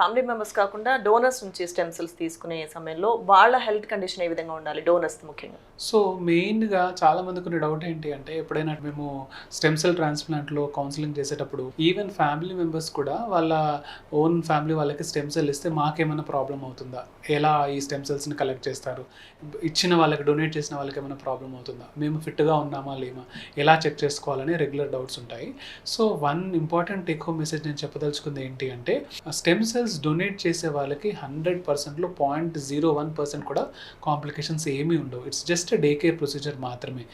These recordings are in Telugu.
ఫ్యామిలీ మెంబర్స్ కాకుండా డోనర్స్ నుంచి స్టెమ్ సెల్స్ తీసుకునే సమయంలో వాళ్ళ హెల్త్ కండిషన్ ఏ విధంగా ఉండాలి? డోనర్స్ ముఖ్యంగా. సో మెయిన్గా చాలా మందికి ఉన్న డౌట్ ఏంటి అంటే ఎప్పుడైనా మేము స్టెమ్ సెల్ ట్రాన్స్ప్లాంట్లో కౌన్సిలింగ్ చేసేటప్పుడు ఈవెన్ ఫ్యామిలీ మెంబర్స్ కూడా వాళ్ళ ఓన్ ఫ్యామిలీ వాళ్ళకి స్టెమ్ సెల్ ఇస్తే మాకేమైనా ప్రాబ్లం అవుతుందా? ఎలా ఈ స్టెమ్ సెల్స్ని కలెక్ట్ చేస్తారు? ఇచ్చిన వాళ్ళకి డొనేట్ చేసిన వాళ్ళకి ఏమైనా ప్రాబ్లం అవుతుందా? మేము ఫిట్గా ఉన్నామా లేమా? ఎలా చెక్ చేసుకోవాలని రెగ్యులర్ డౌట్స్ ఉంటాయి. So one important take home message నేను చెప్పదలుచుకుంది ఏంటి అంటే స్టెమ్ సెల్స్ డొనేట్ చేసే వాళ్ళకి హండ్రెడ్ పర్సెంట్లో పాయింట్ జీరో వన్ పర్సెంట్ కూడా కాంప్లికేషన్స్ ఏమీ ఉండవు. It's just day care procedure మాత్రమే.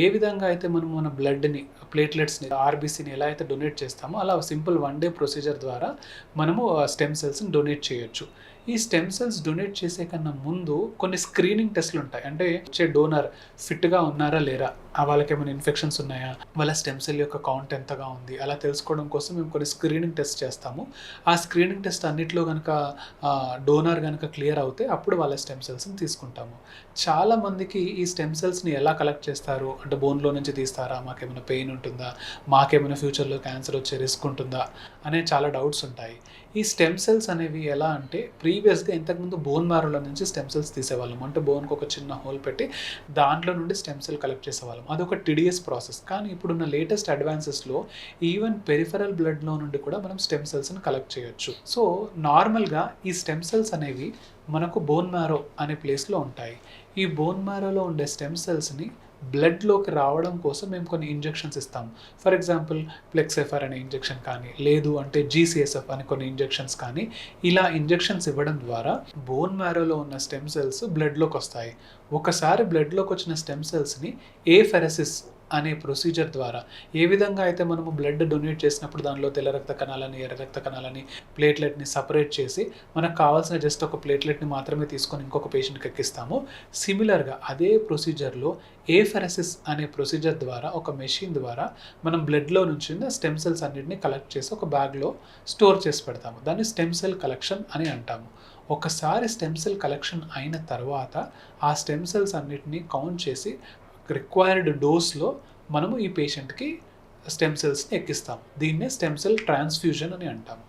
ఏ విధంగా అయితే మనం మన బ్లడ్ని ప్లేట్లెట్స్ని ఆర్బీసీని ఎలా అయితే డొనేట్ చేస్తామో అలా సింపుల్ వన్ డే ప్రొసీజర్ ద్వారా మనము స్టెమ్ సెల్స్ని డొనేట్ చేయొచ్చు. ఈ స్టెమ్ సెల్స్ డొనేట్ చేసే కన్నా ముందు కొన్ని స్క్రీనింగ్ టెస్ట్లు ఉంటాయి. అంటే వచ్చే డోనర్ ఫిట్గా ఉన్నారా లేరా? వాళ్ళకి ఏమైనా ఇన్ఫెక్షన్స్ ఉన్నాయా? వాళ్ళ స్టెమ్ సెల్ యొక్క కౌంట్ ఎంతగా ఉంది? అలా తెలుసుకోవడం కోసం మేము కొన్ని స్క్రీనింగ్ టెస్ట్ చేస్తాము. ఆ స్క్రీనింగ్ టెస్ట్ అన్నిట్లో కనుక డోనర్ కనుక క్లియర్ అవుతే అప్పుడు వాళ్ళ స్టెమ్ సెల్స్ని తీసుకుంటాము. చాలా మందికి ఈ స్టెమ్ సెల్స్ని ఎలా కలెక్ట్ చేస్తారు? అంటే బోన్లో నుంచి తీస్తారా? మాకేమైనా పెయిన్ ఉంటుందా? మాకేమైనా ఫ్యూచర్లో క్యాన్సర్ వచ్చే రిస్క్ ఉంటుందా? అనే చాలా డౌట్స్ ఉంటాయి. ఈ స్టెమ్ సెల్స్ అనేవి ఎలా అంటే ప్రీ ప్రీవియస్గా ఇంతకుముందు బోన్ మ్యారోలో నుంచి స్టెమ్ సెల్స్ తీసేవాళ్ళం. అంటే బోన్కి ఒక చిన్న హోల్ పెట్టి దాంట్లో నుండి స్టెమ్ సెల్ కలెక్ట్ చేసేవాళ్ళం. అదొక టిడియస్ ప్రాసెస్. కానీ ఇప్పుడున్న లేటెస్ట్ అడ్వాన్సెస్లో ఈవెన్ పెరిఫరల్ బ్లడ్లో నుండి కూడా మనం స్టెమ్ సెల్స్ని కలెక్ట్ చేయొచ్చు. సో నార్మల్గా ఈ స్టెమ్ సెల్స్ అనేవి మనకు బోన్ మ్యారో అనే ప్లేస్లో ఉంటాయి. ఈ బోన్ మ్యారోలో ఉండే స్టెమ్ సెల్స్ని బ్లడ్లోకి రావడం కోసం మేము కొన్ని ఇంజెక్షన్స్ ఇస్తాం ఫర్ ఎగ్జాంపుల్ ప్లెక్సెఫర్ అనే ఇంజెక్షన్ కానీ లేదు అంటే జీసీఎస్ఎఫ్ అనే కొన్ని ఇంజెక్షన్స్ కానీ ఇలా ఇంజెక్షన్స్ ఇవ్వడం ద్వారా బోన్ మ్యారోలో ఉన్న స్టెమ్ సెల్స్ బ్లడ్లోకి వస్తాయి. ఒకసారి బ్లడ్లోకి వచ్చిన స్టెమ్ సెల్స్ని ఏ ఫెరసిస్ అనే ప్రొసీజర్ ద్వారా. ఏ విధంగా అయితే మనము బ్లడ్ డొనేట్ చేసినప్పుడు దానిలో తెల్ల రక్త కణాలని ఎర్ర రక్త కణాలని ప్లేట్లెట్ని సపరేట్ చేసి మనకు కావాల్సిన జస్ట్ ఒక ప్లేట్లెట్ని మాత్రమే తీసుకొని ఇంకొక పేషెంట్కి ఎక్కిస్తాము. సిమిలర్గా అదే ప్రొసీజర్లో ఏఫెరసిస్ అనే ప్రొసీజర్ ద్వారా ఒక మెషిన్ ద్వారా మనం బ్లడ్లో నుంచి స్టెమ్ సెల్స్ అన్నిటిని కలెక్ట్ చేసి ఒక బ్యాగ్లో స్టోర్ చేసి పెడతాము. దాన్ని స్టెమ్ సెల్ కలెక్షన్ అని అంటాము. ఒకసారి స్టెమ్ సెల్ కలెక్షన్ అయిన తర్వాత ఆ స్టెమ్ సెల్స్ అన్నిటిని కౌంట్ చేసి రిక్వైర్డ్ డోస్లో మనము ఈ పేషెంట్కి స్టెమ్ సెల్స్ని ఎక్కిస్తాం దీన్నే స్టెమ్ సెల్ ట్రాన్స్ఫ్యూజన్ అని అంటాము.